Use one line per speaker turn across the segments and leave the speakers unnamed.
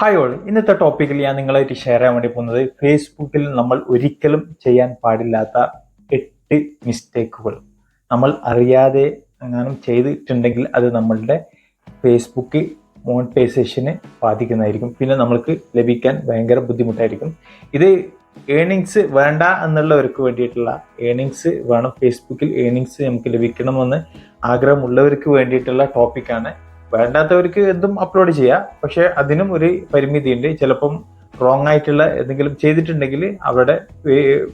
Hi all ഇന്നത്തെ ടോപ്പിക്കിൽ ഞാൻ നിങ്ങളായിട്ട് ഷെയർ ചെയ്യാൻ വേണ്ടി പോകുന്നത് ഫേസ്ബുക്കിൽ നമ്മൾ ഒരിക്കലും ചെയ്യാൻ പാടില്ലാത്ത എട്ട് മിസ്റ്റേക്കുകൾ നമ്മൾ അറിയാതെ എങ്ങാനും ചെയ്തിട്ടുണ്ടെങ്കിൽ അത് നമ്മളുടെ ഫേസ്ബുക്ക് മോണിറ്റൈസേഷനെ ബാധിക്കുന്നതായിരിക്കും. പിന്നെ നമ്മൾക്ക് ലഭിക്കാൻ ഭയങ്കര ബുദ്ധിമുട്ടായിരിക്കും. ഇത് ഏണിങ്സ് വേണ്ട എന്നുള്ളവർക്ക് വേണ്ടിയിട്ടുള്ള ഏണിങ്സ് വേണം. ഫേസ്ബുക്കിൽ ഏണിങ്സ് നമുക്ക് ലഭിക്കണമെന്ന് ആഗ്രഹമുള്ളവർക്ക് വേണ്ടിയിട്ടുള്ള ടോപ്പിക്കാണ് വേണ്ടാത്തവർക്ക് എന്തും അപ്ലോഡ് ചെയ്യാം. പക്ഷെ അതിനും ഒരു പരിമിതിയുണ്ട്. ചിലപ്പം റോങ് ആയിട്ടുള്ള എന്തെങ്കിലും ചെയ്തിട്ടുണ്ടെങ്കിൽ അവരുടെ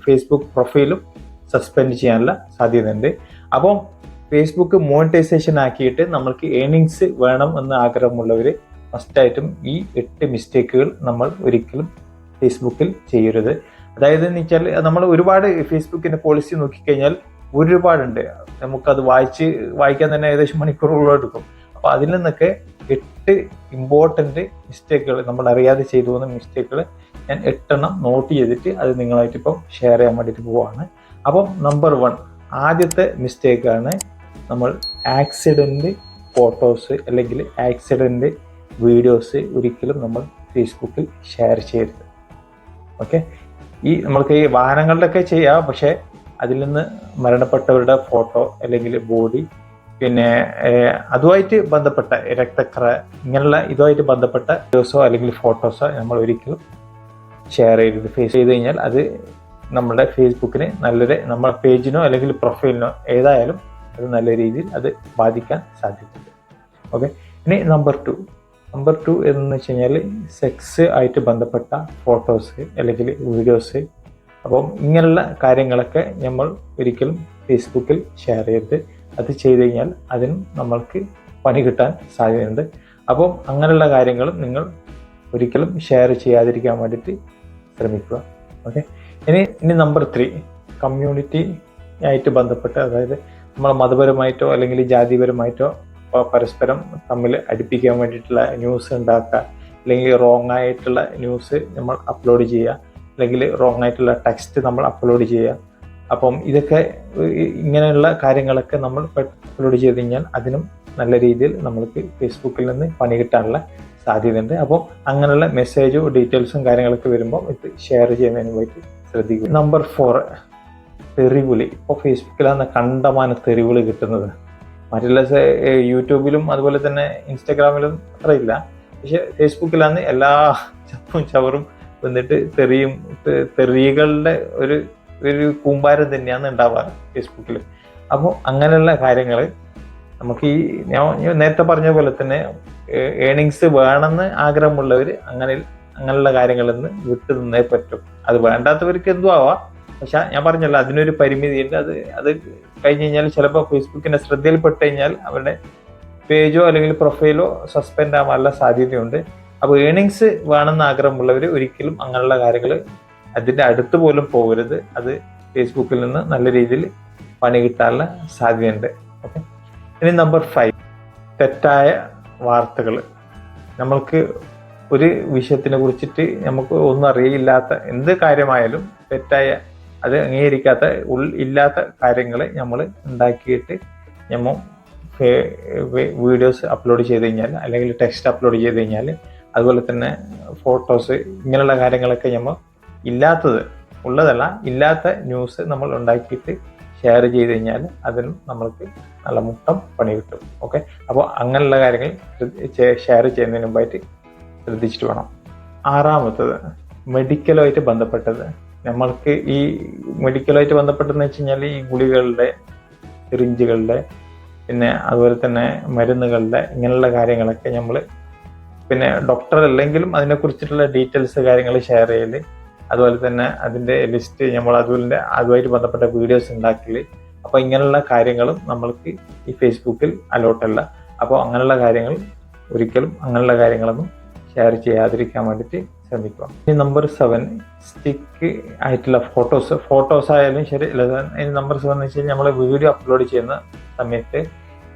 ഫേസ്ബുക്ക് പ്രൊഫൈലും സസ്പെൻഡ് ചെയ്യാനുള്ള സാധ്യതയുണ്ട്. അപ്പം ഫേസ്ബുക്ക് മോണിറ്റൈസേഷൻ ആക്കിയിട്ട് നമ്മൾക്ക് ഏണിങ്സ് വേണം എന്ന് ആഗ്രഹമുള്ളവർ ഫസ്റ്റായിട്ടും ഈ എട്ട് മിസ്റ്റേക്കുകൾ നമ്മൾ ഒരിക്കലും ഫേസ്ബുക്കിൽ ചെയ്യരുത്. അതായത് എന്ന് വെച്ചാൽ നമ്മൾ ഒരുപാട് ഫേസ്ബുക്കിന്റെ പോളിസി നോക്കിക്കഴിഞ്ഞാൽ ഒരുപാടുണ്ട്. നമുക്കത് വായിച്ച് വായിക്കാൻ തന്നെ ഏകദേശം മണിക്കൂറുകളോളം അപ്പൊ അതിൽ നിന്നൊക്കെ എട്ട് ഇമ്പോർട്ടന്റ് മിസ്റ്റേക്കുകൾ നമ്മൾ അറിയാതെ ചെയ്തു പോകുന്ന മിസ്റ്റേക്കുകൾ ഞാൻ എട്ടെണ്ണം നോട്ട് ചെയ്തിട്ട് അത് നിങ്ങളായിട്ട് ഇപ്പം ഷെയർ ചെയ്യാൻ വേണ്ടിയിട്ട് പോവാണ്. അപ്പം നമ്പർ വൺ ആദ്യത്തെ മിസ്റ്റേക്കാണ് നമ്മൾ ആക്സിഡന്റ് ഫോട്ടോസ് അല്ലെങ്കിൽ ആക്സിഡന്റ് വീഡിയോസ് ഒരിക്കലും നമ്മൾ ഫേസ്ബുക്കിൽ ഷെയർ ചെയ്യരുത്. ഓക്കെ ഈ നമ്മൾക്ക് ഈ വാഹനങ്ങളുടെയൊക്കെ ചെയ്യാം പക്ഷേ അതിൽ നിന്ന് മരണപ്പെട്ടവരുടെ ഫോട്ടോ അല്ലെങ്കിൽ ബോഡി പിന്നെ അതുമായിട്ട് ബന്ധപ്പെട്ട രക്തക്കറ ഇങ്ങനെയുള്ള ഇതുമായിട്ട് ബന്ധപ്പെട്ട വീഡിയോസോ അല്ലെങ്കിൽ ഫോട്ടോസോ നമ്മൾ ഒരിക്കലും ഷെയർ ചെയ്ത് ഫേസ് ചെയ്ത് കഴിഞ്ഞാൽ അത് നമ്മുടെ ഫേസ്ബുക്കിന് നല്ലൊരു നമ്മുടെ പേജിനോ അല്ലെങ്കിൽ പ്രൊഫൈലിനോ ഏതായാലും അത് നല്ല രീതിയിൽ അത് ബാധിക്കാൻ സാധ്യതയുണ്ട്. ഓക്കെ ഇനി നമ്പർ ടു നമ്പർ ടു എന്ന് വെച്ച് കഴിഞ്ഞാൽ സെക്സ് ആയിട്ട് ബന്ധപ്പെട്ട ഫോട്ടോസ് അല്ലെങ്കിൽ വീഡിയോസ് അപ്പം ഇങ്ങനെയുള്ള കാര്യങ്ങളൊക്കെ നമ്മൾ ഒരിക്കലും ഫേസ്ബുക്കിൽ ഷെയർ ചെയ്യരുത്. അത് ചെയ്തു കഴിഞ്ഞാൽ അതിന് നമ്മൾക്ക് പണി കിട്ടാൻ സാധ്യതയുണ്ട്. അപ്പം അങ്ങനെയുള്ള കാര്യങ്ങൾ നിങ്ങൾ ഒരിക്കലും ഷെയർ ചെയ്യാതിരിക്കാൻ വേണ്ടിയിട്ട് ശ്രമിക്കുക. ഓക്കെ ഇനി ഇനി നമ്പർ ത്രീ കമ്മ്യൂണിറ്റി ആയിട്ട് ബന്ധപ്പെട്ട് അതായത് നമ്മൾ മതപരമായിട്ടോ അല്ലെങ്കിൽ ജാതിപരമായിട്ടോ പരസ്പരം തമ്മിൽ അടുപ്പിക്കാൻ വേണ്ടിയിട്ടുള്ള ന്യൂസ് ഉണ്ടാക്കുക അല്ലെങ്കിൽ റോങ് ആയിട്ടുള്ള ന്യൂസ് നമ്മൾ അപ്ലോഡ് ചെയ്യുക അല്ലെങ്കിൽ റോങ് ആയിട്ടുള്ള ടെക്സ്റ്റ് നമ്മൾ അപ്ലോഡ് ചെയ്യുക അപ്പം ഇതൊക്കെ ഇങ്ങനെയുള്ള കാര്യങ്ങളൊക്കെ നമ്മൾ അപ്ലോഡ് ചെയ്ത് കഴിഞ്ഞാൽ അതിനും നല്ല രീതിയിൽ നമ്മൾക്ക് ഫേസ്ബുക്കിൽ നിന്ന് പണി കിട്ടാനുള്ള സാധ്യതയുണ്ട്. അപ്പോൾ അങ്ങനെയുള്ള മെസ്സേജോ ഡീറ്റെയിൽസും കാര്യങ്ങളൊക്കെ വരുമ്പോൾ ഇത് ഷെയർ ചെയ്യുന്നതിന് വേണ്ടി ശ്രദ്ധിക്കുക. നമ്പർ ഫോർ തെറിവിളി. ഇപ്പോൾ ഫേസ്ബുക്കിലാണ് കണ്ടമാനം തെറിവിളി കിട്ടുന്നത്. മറ്റുള്ള യൂട്യൂബിലും അതുപോലെ തന്നെ ഇൻസ്റ്റാഗ്രാമിലും അത്രയില്ല പക്ഷെ ഫേസ്ബുക്കിലാണ് എല്ലാ ചപ്പും ചവറും വന്നിട്ട് തെറിയും തെറികളുടെ ഒരു ഒരു കൂമ്പാരം തന്നെയാണ് ഉണ്ടാവാറ് ഫേസ്ബുക്കിൽ അപ്പോൾ അങ്ങനെയുള്ള കാര്യങ്ങൾ നമുക്ക് ഈ ഞാൻ നേരത്തെ പറഞ്ഞ പോലെ തന്നെ ഏണിങ്സ് വേണമെന്ന് ആഗ്രഹമുള്ളവർ അങ്ങനെ അങ്ങനെയുള്ള കാര്യങ്ങളിൽ നിന്ന് വിട്ടു നിന്നേ പറ്റും. അത് വേണ്ടാത്തവർക്ക് എന്തും ആവാം. പക്ഷെ ഞാൻ പറഞ്ഞല്ലോ അതിനൊരു പരിമിതിയുണ്ട്. അത് അത് കഴിഞ്ഞ് കഴിഞ്ഞാൽ ചിലപ്പോൾ ഫേസ്ബുക്കിന്റെ ശ്രദ്ധയിൽപ്പെട്ട് കഴിഞ്ഞാൽ അവരുടെ പേജോ അല്ലെങ്കിൽ പ്രൊഫൈലോ സസ്പെൻഡ് ആവാനുള്ള സാധ്യതയുണ്ട്. അപ്പോൾ ഏണിങ്സ് വേണമെന്ന് ആഗ്രഹമുള്ളവർ ഒരിക്കലും അങ്ങനെയുള്ള കാര്യങ്ങൾ അതിന്റെ അടുത്ത് പോലും പോകരുത്. അത് ഫേസ്ബുക്കിൽ നിന്ന് നല്ല രീതിയിൽ പണി കിട്ടാനുള്ള സാധ്യതയുണ്ട്. ഓക്കെ ഇനി നമ്പർ ഫൈവ് തെറ്റായ വാർത്തകൾ. നമ്മൾക്ക് ഒരു വിഷയത്തിനെ കുറിച്ചിട്ട് നമുക്ക് ഒന്നും അറിയില്ലാത്ത എന്ത് കാര്യമായാലും തെറ്റായ അത് അംഗീകരിക്കാത്ത ഉൾ ഇല്ലാത്ത കാര്യങ്ങൾ നമ്മൾ ഉണ്ടാക്കിയിട്ട് നമ്മൾ വീഡിയോസ് അപ്ലോഡ് ചെയ്ത് കഴിഞ്ഞാൽ അല്ലെങ്കിൽ ടെക്സ്റ്റ് അപ്ലോഡ് ചെയ്ത് കഴിഞ്ഞാൽ അതുപോലെ തന്നെ ഫോട്ടോസ് ഇങ്ങനെയുള്ള കാര്യങ്ങളൊക്കെ നമ്മൾ ഇല്ലാത്തത് ഉള്ളതല്ല ഇല്ലാത്ത ന്യൂസ് നമ്മൾ ഉണ്ടാക്കിയിട്ട് ഷെയർ ചെയ്ത് കഴിഞ്ഞാൽ അതിനും നമ്മൾക്ക് നല്ല മുട്ടം പണി കിട്ടും. ഓക്കെ അപ്പോൾ അങ്ങനെയുള്ള കാര്യങ്ങൾ ഷെയർ ചെയ്യുന്നതിന് മുമ്പായിട്ട് ശ്രദ്ധിച്ചിട്ട് വേണം. ആറാമത്തത് മെഡിക്കലുമായിട്ട് ബന്ധപ്പെട്ടത്. നമ്മൾക്ക് ഈ മെഡിക്കലുമായിട്ട് ബന്ധപ്പെട്ടെന്ന് വെച്ച് കഴിഞ്ഞാൽ ഈ ഗുളികളുടെ സിറിഞ്ചുകളുടെ പിന്നെ അതുപോലെ തന്നെ മരുന്നുകളുടെ ഇങ്ങനെയുള്ള കാര്യങ്ങളൊക്കെ നമ്മൾ പിന്നെ ഡോക്ടർ അല്ലെങ്കിലും അതിനെക്കുറിച്ചിട്ടുള്ള ഡീറ്റെയിൽസ് കാര്യങ്ങൾ ഷെയർ ചെയ്യൽ അതുപോലെ തന്നെ അതിന്റെ ലിസ്റ്റ് നമ്മൾ അതുപോലെ അതുമായിട്ട് ബന്ധപ്പെട്ട വീഡിയോസ് ഉണ്ടാക്കൽ അപ്പോൾ ഇങ്ങനെയുള്ള കാര്യങ്ങളും നമ്മൾക്ക് ഈ ഫേസ്ബുക്കിൽ അലോട്ടല്ല അപ്പോൾ അങ്ങനെയുള്ള കാര്യങ്ങൾ ഒരിക്കലും അങ്ങനെയുള്ള കാര്യങ്ങളൊന്നും ഷെയർ ചെയ്യാതിരിക്കാൻ വേണ്ടിയിട്ട് ശ്രമിക്കുക. ഇനി നമ്പർ സെവൻ സ്റ്റിക്ക് ആയിട്ടുള്ള ഫോട്ടോസ് ഫോട്ടോസ് ആയാലും ശരി ഇനി നമ്പർ സെവൻ എന്ന് വെച്ച് കഴിഞ്ഞാൽ നമ്മൾ വീഡിയോ അപ്ലോഡ് ചെയ്യുന്ന സമയത്ത്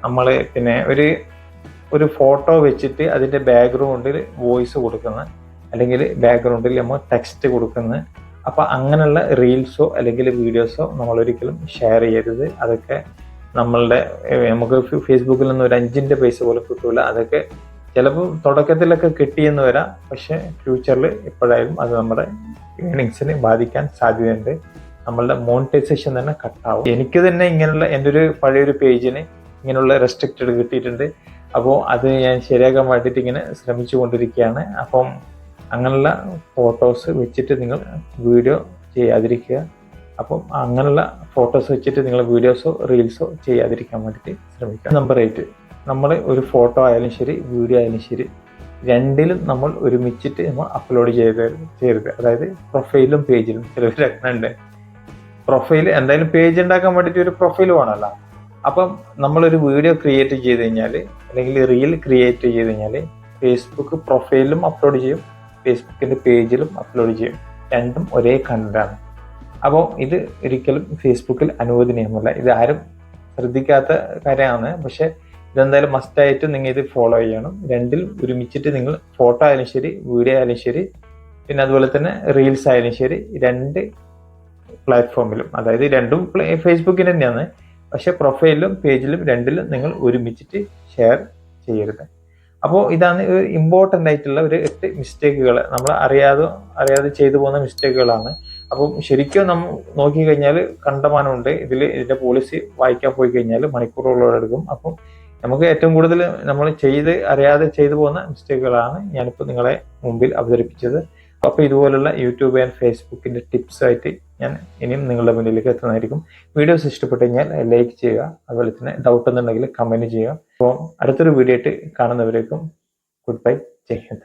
നമ്മൾ പിന്നെ ഒരു ഒരു ഫോട്ടോ വെച്ചിട്ട് അതിന്റെ ബാക്ക്ഗ്രൗണ്ടിൽ വോയിസ് കൊടുക്കുന്ന അല്ലെങ്കിൽ ബാക്ക്ഗ്രൗണ്ടിൽ നമ്മൾ ടെക്സ്റ്റ് കൊടുക്കുന്നത് അപ്പോൾ അങ്ങനെയുള്ള റീൽസോ അല്ലെങ്കിൽ വീഡിയോസോ നമ്മൾ ഒരിക്കലും ഷെയർ ചെയ്യരുത്. അതൊക്കെ നമ്മളുടെ നമുക്ക് ഫേസ്ബുക്കിൽ നിന്ന് ഒരു അഞ്ചിന്റെ പൈസ പോലും കിട്ടൂല. അതൊക്കെ ചിലപ്പോൾ തുടക്കത്തിലൊക്കെ കിട്ടിയെന്ന് വരാം. പക്ഷെ ഫ്യൂച്ചറിൽ എപ്പോഴായാലും അത് നമ്മുടെ ഏണിങ്സിനെ ബാധിക്കാൻ സാധ്യതയുണ്ട്. നമ്മളുടെ മോണിറ്റൈസേഷൻ തന്നെ കട്ടാവും എനിക്ക് തന്നെ ഇങ്ങനെയുള്ള എന്റെ ഒരു പഴയൊരു പേജിന് ഇങ്ങനെയുള്ള റെസ്ട്രിക്റ്റഡ് കിട്ടിയിട്ടുണ്ട്. അപ്പോൾ അത് ഞാൻ ശരിയാക്കാൻ വേണ്ടിയിട്ട് ഇങ്ങനെ ശ്രമിച്ചു കൊണ്ടിരിക്കുകയാണ് അപ്പം അങ്ങനെയുള്ള ഫോട്ടോസ് വെച്ചിട്ട് നിങ്ങൾ വീഡിയോ ചെയ്യാതിരിക്കുക. അപ്പം അങ്ങനെയുള്ള ഫോട്ടോസ് വെച്ചിട്ട് നിങ്ങൾ വീഡിയോസോ റീൽസോ ചെയ്യാതിരിക്കാൻ വേണ്ടിയിട്ട് ശ്രമിക്കുക. നമ്പർ എയ്റ്റ് നമ്മൾ ഒരു ഫോട്ടോ ആയാലും ശരി വീഡിയോ ആയാലും ശരി രണ്ടിലും നമ്മൾ ഒരുമിച്ചിട്ട് നമ്മൾ അപ്ലോഡ് ചെയ്ത് ചെയ്യരുത്. അതായത് പ്രൊഫൈലും പേജിലും ചിലർ ഉണ്ട് പ്രൊഫൈൽ എന്തായാലും പേജ് ഉണ്ടാക്കാൻ വേണ്ടിയിട്ട് ഒരു പ്രൊഫൈൽ വേണമല്ലോ. അപ്പം നമ്മളൊരു വീഡിയോ ക്രിയേറ്റ് ചെയ്ത് കഴിഞ്ഞാൽ അല്ലെങ്കിൽ റീൽ ക്രിയേറ്റ് ചെയ്ത് കഴിഞ്ഞാൽ ഫേസ്ബുക്ക് പ്രൊഫൈലിലും അപ്ലോഡ് ചെയ്യും. ഫേസ്ബുക്കിന്റെ പേജിലും അപ്ലോഡ് ചെയ്യും. രണ്ടും ഒരേ കണ്ടാണ്. അപ്പോൾ ഇത് ഒരിക്കലും ഫേസ്ബുക്കിൽ അനുവദനീയമല്ല. ഇത് ആരും ശ്രദ്ധിക്കാത്ത കാര്യമാണ്. പക്ഷെ ഇതെന്തായാലും മസ്റ്റായിട്ട് നിങ്ങൾ ഇത് ഫോളോ ചെയ്യണം. രണ്ടിൽ ഒരുമിച്ചിട്ട് നിങ്ങൾ ഫോട്ടോ ആയാലും ശരി വീഡിയോ ആയാലും ശരി പിന്നെ അതുപോലെ തന്നെ റീൽസ് ആയാലും ശരി രണ്ട് പ്ലാറ്റ്ഫോമിലും അതായത് രണ്ടും ഫേസ്ബുക്കിൽ തന്നെയാണ്. പക്ഷെ പ്രൊഫൈലിലും പേജിലും രണ്ടിലും നിങ്ങൾ ഒരുമിച്ചിട്ട് ഷെയർ ചെയ്യരുത്. അപ്പോൾ ഇതാണ് ഒരു ഇമ്പോർട്ടന്റ് ആയിട്ടുള്ള ഒരു എട്ട് മിസ്റ്റേക്കുകൾ നമ്മൾ അറിയാതെ അറിയാതെ ചെയ്തു പോകുന്ന മിസ്റ്റേക്കുകളാണ് അപ്പം ശരിക്കും നമ്മൾ നോക്കിക്കഴിഞ്ഞാൽ കണ്ടമാനമുണ്ട്. ഇതിൽ ഇതിന്റെ പോളിസി വായിക്കാൻ പോയി കഴിഞ്ഞാൽ മണിക്കൂറുകളോടെ എടുക്കും. അപ്പം നമുക്ക് ഏറ്റവും കൂടുതൽ നമ്മൾ ചെയ്ത് അറിയാതെ ചെയ്തു പോകുന്ന മിസ്റ്റേക്കുകളാണ് ഞാനിപ്പോൾ നിങ്ങളെ മുമ്പിൽ അവതരിപ്പിച്ചത്. അപ്പോൾ ഇതുപോലുള്ള യൂട്യൂബ് ആൻഡ് ഫേസ്ബുക്കിന്റെ ടിപ്സ് ആയിട്ട് ഞാൻ ഇനിയും നിങ്ങളുടെ മുന്നിലേക്ക് എത്തുന്നതായിരിക്കും. വീഡിയോസ് ഇഷ്ടപ്പെട്ടു കഴിഞ്ഞാൽ ലൈക്ക് ചെയ്യുക അതുപോലെ തന്നെ ഡൗട്ട് എന്നുണ്ടെങ്കിൽ കമന്റ് ചെയ്യുക. അപ്പോൾ അടുത്തൊരു വീഡിയോ ആയിട്ട് കാണുന്നവരേക്കും ഗുഡ് ബൈ ജയ് ഹിന്ദ്.